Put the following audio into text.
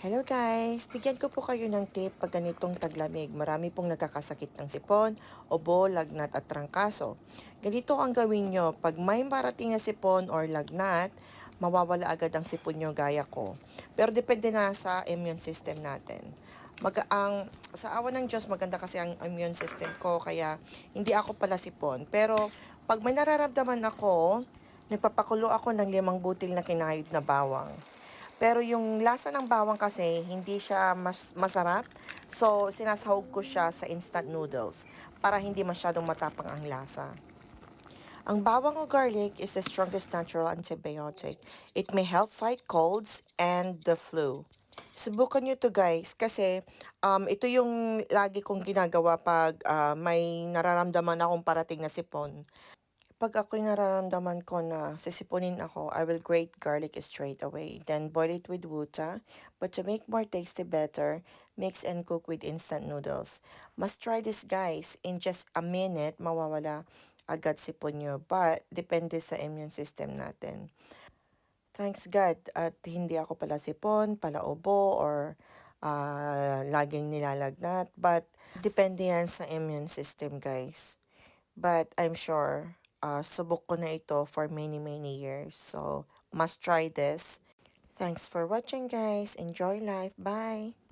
Hello guys! Bigyan ko po kayo ng tip pag ganitong taglamig. Marami pong nagkakasakit ng sipon, ubo, lagnat at trangkaso. Ganito ang gawin nyo. Pag may marating na sipon or lagnat, mawawala agad ang sipon nyo gaya ko. Pero depende na sa immune system natin. Mag ang sa awa ng Diyos maganda kasi ang immune system ko kaya hindi ako pala sipon. Pero pag may nararamdaman ako, nagpapakulo ako ng limang butil na kinayod na bawang. Pero yung lasa ng bawang kasi, hindi siya mas masarap. So, sinasahog ko siya sa instant noodles para hindi masyadong matapang ang lasa. Ang bawang o garlic is the strongest natural antibiotic. It may help fight colds and the flu. Subukan nyo to guys kasi um, ito yung lagi kong ginagawa pag ah, may nararamdaman akong parating na sipon. Pag ako'y nararamdaman ko na sisipunin ako, I will grate garlic straight away. Then boil it with wuta. But to make more tasty better, mix and cook with instant noodles. Must try this guys. In just a minute, mawawala agad sipon nyo. But depende sa immune system natin. Thanks God at hindi ako pala sipon, pala ubo, or ah, laging nilalagnat. But depende yan sa immune system guys. But I'm sure, uh, subok ko na ito for many, many years. So, must try this. Thanks for watching guys. Enjoy life. Bye!